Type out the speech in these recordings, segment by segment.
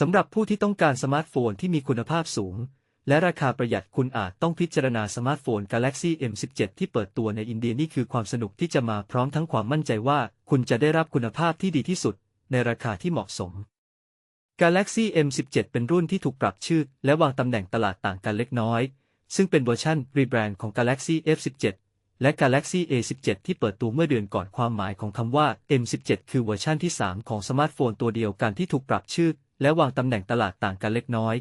สำหรับผู้ที่ต้องการสมาร์ทโฟนที่มีคุณภาพสูง และราคาประหยัดคุณอาจต้องพิจารณาสมาร์ทโฟน Galaxy M17 ที่เปิดตัวในอินเดียนี่คือความสนุกที่จะมาพร้อมทั้งความมั่นใจว่า คุณจะได้รับคุณภาพที่ดีที่สุด ในราคาที่เหมาะสม Galaxy M17 เป็นรุ่นที่ถูกปรับชื่อ และวางตำแหน่งตลาดต่างกันเล็กน้อย ซึ่งเป็นเวอร์ชันรีแบรนด์ของ Galaxy F17 และ Galaxy A17 ที่เปิดตัวเมื่อเดือนก่อนความหมายของคำว่า M17 คือเวอร์ชันที่ 3 ของสมาร์ทโฟนตัวเดียวกันที่ถูกปรับชื่อ และวางตำแหน่งตลาดต่างกันเล็กน้อย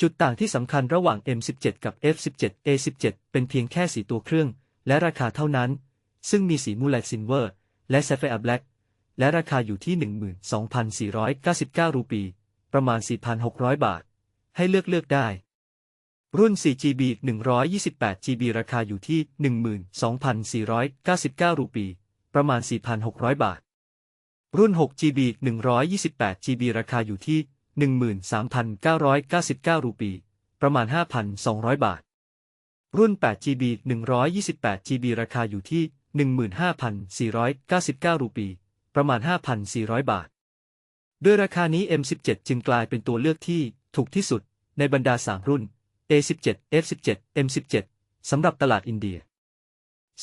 จุดต่างที่สำคัญระหว่าง M17 กับ F17 A17 เป็นเพียงแค่สีตัวเครื่อง และราคาเท่านั้น ซึ่งมีสีมูแลซินเวอร์ และ Sapphire Black และราคาอยู่ที่ 12,499 รูปี ประมาณ 4,600 บาท ให้เลือกเลือกได้ รุ่น 4GB 128GB ราคาอยู่ที่ 12,499 รูปี ประมาณ 4,600 บาท รุ่น 6GB 128GB ราคาอยู่ที่ 13,999 รูปี ประมาณ 5,200 บาท รุ่น 8GB 128GB ราคาอยู่ที่ 15,499 รูปี ประมาณ 5,400 บาท ด้วยราคานี้ M17 จึงกลายเป็นตัวเลือกที่ถูกที่สุดในบรรดา 3 รุ่น A17 F17 M17 สำหรับตลาดอินเดีย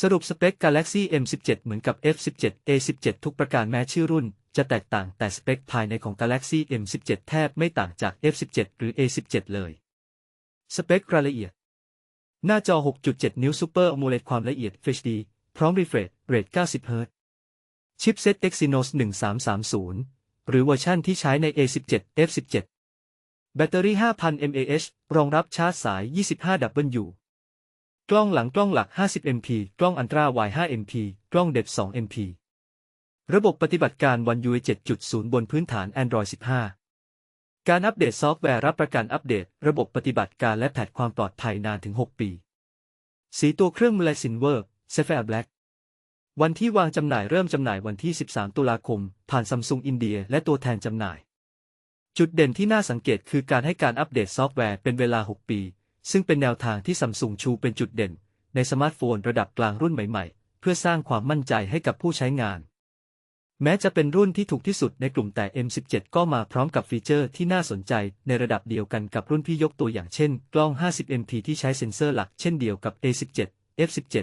สรุปสเปค Galaxy M17 เหมือนกับ F17 A17 ทุกประการแม้ชื่อรุ่น จะแตกต่างแต่สเปคภายในของ Galaxy M17 แทบไม่ต่างจาก F17 หรือ A17 เลย สเปครายละเอียด หน้าจอ 6.7 นิ้ว Super AMOLED ความละเอียด HD พร้อม refresh rate 90 Hz ชิปเซ็ต Exynos 1330 หรือเวอร์ชันที่ใช้ใน A17 F17 แบตเตอรี่ 5,000 mAh รองรับชาร์จสาย 25W กล้องหลังกล้องหลัก 50MP กล้องอันตราไว 5MP กล้องเด็ด 2MP ระบบปฏิบัติการ One UI 7.0 บนพื้นฐาน Android 15 การอัปเดตซอฟต์แวร์รับประกันอัปเดต ระบบปฏิบัติการและแพทความปลอดภัยนานถึง 6 ปี สีตัวเครื่อง m u l e s i n v e r Sapphire Black วันที่วางจำหน่ายเริ่มจำหน่ายวันที่ 13 ตุลาคม ผ่านซัมซุงอินเดีย และตัวแทนจำหน่าย จุดเด่นที่น่าสังเกตคือการให้การอัปเดตซอฟต์แวร์เป็นเวลา 6 ปี ซึ่งเป็นแนวทางที่ซัมซุงชูเป็นจุดเด่น ในสมาร์ทโฟนระดับกลางรุ่นใหม่ๆ เพื่อสร้างความมั่นใจให้กับผู้ใช้งาน แม้จะเป็นรุ่นที่ถูกที่สุดในกลุ่มแต่ M17 ก็มาพร้อมกับฟีเจอร์ที่น่าสนใจในระดับเดียวกันกับรุ่นพี่ยกตัวอย่างเช่น กล้อง 50MP ที่ใช้เซ็นเซอร์หลักเช่นเดียวกับ A17 F17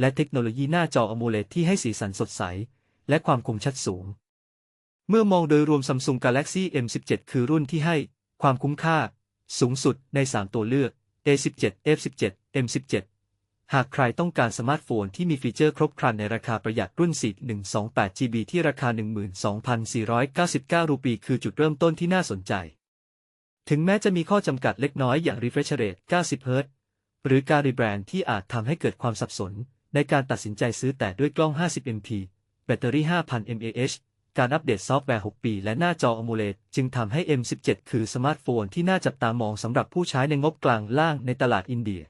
และเทคโนโลยีหน้าจอ AMOLED ที่ให้สีสันสดใส และความคมชัดสูง เมื่อมองโดยรวม Samsung Galaxy M17 คือรุ่นที่ให้ความคุ้มค่า สูงสุดใน 3 ตัวเลือก A17 F17 M17 หากใครต้องการสมาร์ทโฟนที่มีฟีเจอร์ครบครันในราคาประหยัดรุ่น 4128GB ที่ราคา 12,499 รูปี คือจุดเริ่มต้นที่น่าสนใจ ถึงแม้จะมีข้อจำกัดเล็กน้อยอย่าง refresh rate 90 Hz หรือการรีแบรนด์ที่อาจทำให้เกิดความสับสน ในการตัดสินใจซื้อแต่ด้วยกล้อง 50MP แบตเตอรี่ 5,000 mAh การอัปเดตซอฟต์แวร์ 6 ปี และหน้าจอ AMOLED จึงทำให้ M17 คือสมาร์ทโฟนที่น่าจับตามองสำหรับผู้ใช้ในงบกลางล่างในตลาดอินเดีย